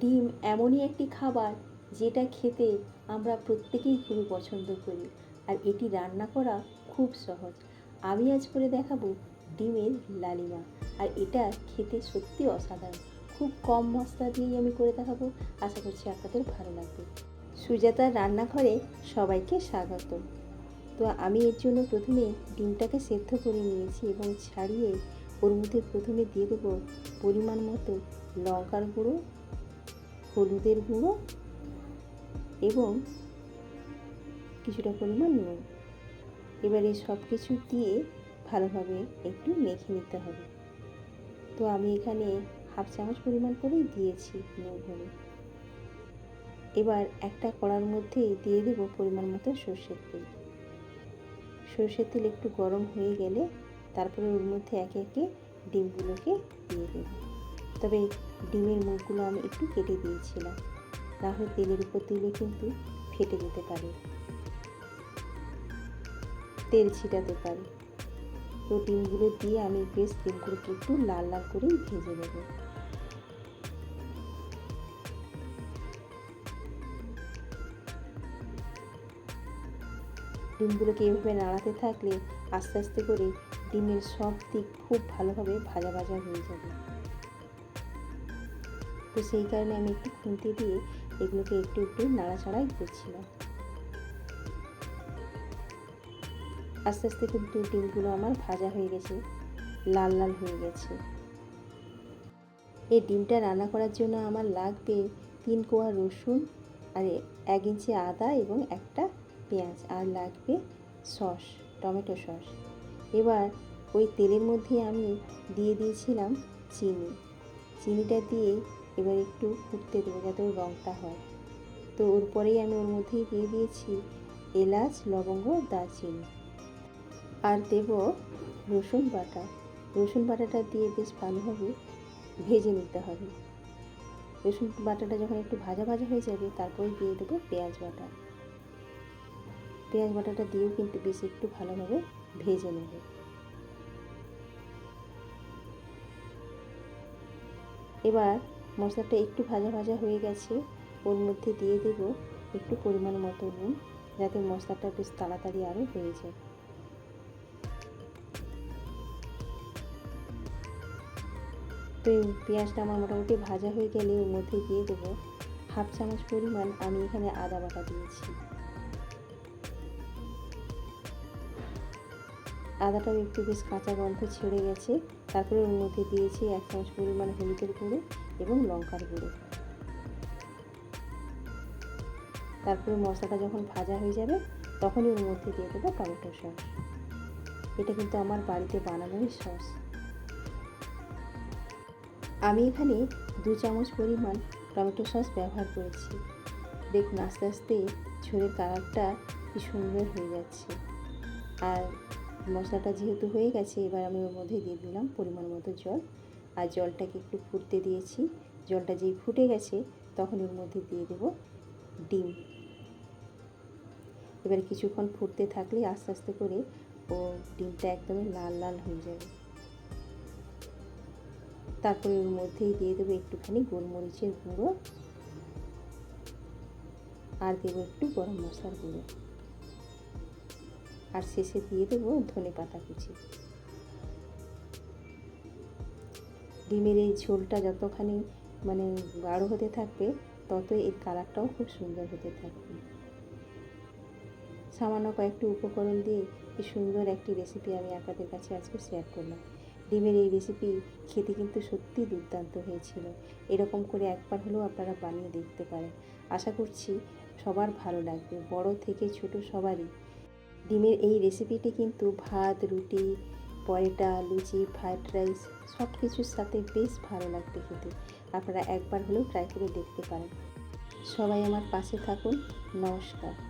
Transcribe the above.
ডিম এমনই একটি খাবার যেটা খেতে আমরা প্রত্যেকেই খুবই পছন্দ করি। আর এটি রান্না করা খুব সহজ। আমি আজ করে দেখাবো ডিমের লালিমা। আর এটা খেতে সত্যি অসাধারণ। খুব কম মশলা দিয়েই আমি করে দেখাবো। আশা করছি আপনাদের ভালো লাগবে। সুজাতার রান্নাঘরে সবাইকে স্বাগত। তো আমি এর জন্য প্রথমে ডিমটাকে সেদ্ধ করে নিয়েছি এবং ছাড়িয়ে ওর মধ্যে প্রথমে দিয়ে দেবো পরিমাণ মতো লঙ্কার গুঁড়ো হলুদের গুঁড়ো এবং কিছুটা পরিমাণ নুন। এবারে সব কিছু দিয়ে ভালোভাবে একটু মেখে নিতে হবে। তো আমি এখানে হাফ চামচ পরিমাণ করেই দিয়েছি নুন হলুদ এবার একটা কড়ার মধ্যে দিয়ে দেবো পরিমাণ মতো সর্ষের তেল। সর্ষের তেল একটু গরম হয়ে গেলে তারপরে ওর মধ্যে একে একে ডিমগুলোকে দিয়ে দেবো। তবে ডিমের মুখগুলো আমি একটু কেটে দিয়েছিলাম। তাহলে তেলের উপর দিলে কিন্তু ফেটে যেতে পারে। তেল ছিটাতে পারে। তো ডিমগুলো দিয়ে আমি বেশ ডিমগুলোকে একটু লাল লাল করেই ভেজে নেব। ডিমগুলোকে এভাবে নাড়াতে থাকলে আস্তে আস্তে করে ডিমের সব দিক খুব ভালোভাবে ভাজা ভাজা হয়ে যাবে। তো সেই কারণে আমি একটু খুন্তি দিয়ে এগুলোকে একটু একটু নাড়াচাড়াই করছিলাম। আস্তে আস্তে কিন্তু ডিমগুলো আমার ভাজা হয়ে গেছে, লাল লাল হয়ে গেছে। এই ডিমটা রান্না করার জন্য আমার লাগবে তিন কোয়া রসুন, আর এক ইঞ্চি আদা এবং একটা পেঁয়াজ, আর লাগবে সস, টমেটো সস। এবার ওই তেলের মধ্যে আমি দিয়ে দিয়েছিলাম চিনি। চিনিটা দিয়ে এবার একটু ফুটতে দেবো যাতে ওর রঙটা হয়। তো ওর পরেই আমি ওর মধ্যেই দিয়ে দিয়েছি এলাচ, লবঙ্গ, দারচিনি। আর দেব রসুন বাটা। রসুন বাটাটা দিয়ে বেশ ভালোভাবে ভেজে নিতে হবে। রসুন বাটাটা যখন একটু ভাজা ভাজা হয়ে যাবে তারপরে দিয়ে দেবো পেঁয়াজ বাটা। পেঁয়াজ বাটাটা দিয়েও কিন্তু বেশ একটু ভালোভাবে ভেজে নেব। এবার মশলাটা একটু ভাজা ভাজা হয়ে গেছে, ওর মধ্যে দিয়ে দেব একটু পরিমাণ মতো নুন, যাতে মশলাটা বেশ তাড়াতাড়ি আরও হয়ে যায়। তো পেঁয়াজটা আমার মোটামুটি ভাজা হয়ে গেলে ওর মধ্যে দিয়ে দেবো হাফ চামচ পরিমাণ আমি এখানে আদা বাটা দিয়েছি। আদাটাও একটু বেশ কাঁচা গন্ধ ছেড়ে গেছে, তারপরে ওর মধ্যে দিয়েছি এক চামচ পরিমাণ হলুদের গুঁড়ো এবং লঙ্কার গুঁড়ো। তারপরে মশলাটা যখন ভাজা হয়ে যাবে, তখনই ওর মধ্যে দিয়ে দেবো টমেটো সস। এটা কিন্তু আমার বাড়িতে বানানোই সস। আমি এখানে দু চামচ পরিমাণ টমেটো সস ব্যবহার করেছি। দেখুন, আস্তে আস্তে ঝোলের কালারটা কি সুন্দর হয়ে যাচ্ছে। আর মশলাটা যেহেতু হয়ে গেছে, এবার আমি ওর মধ্যে দিয়ে দিলাম পরিমাণ মতো জল। আর জলটাকে একটু ফুটতে দিয়েছি। জলটা যেই ফুটে গেছে, তখন ওর মধ্যে দিয়ে দেব ডিম। এবার কিছুক্ষণ ফুটতে থাকলে আস্তে আস্তে করে ও ডিমটা একদমই লাল লাল হয়ে যাবে। তারপরে ওর মধ্যেই দিয়ে দেবো একটুখানি গোলমরিচের গুঁড়ো। আর দেবো একটু গরম মশলার গুঁড়ো। আর শেষে দিয়ে দেবো ধনে পাতা কুচি। ডিমের এই ঝোলটা যতখানি মানে গাঢ় হতে থাকবে তত এর কালারটাও খুব সুন্দর হতে থাকবে। সামান্য কয়েকটি উপকরণ দিয়ে কি সুন্দর একটি রেসিপি আমি আপনাদের কাছে আজকে শেয়ার করলাম। ডিমের এই রেসিপি খেতে কিন্তু সত্যি দুর্দান্ত হয়েছিল। এরকম করে একবার হলেও আপনারা বানিয়ে দেখতে পারেন। আশা করছি সবার ভালো লাগবে, বড় থেকে ছোট সবারই। ডিমের এই রেসিপিটি কিন্তু ভাত, রুটি পরোটা, লুচি ফ্রায়েড রাইস সব কিছুর সাথে বেশ ভালো লাগবে খেতে। আপনারা একবার হলেও ট্রাই করে দেখতে পারেন। সবাই আমার পাশে থাকুন। নমস্কার।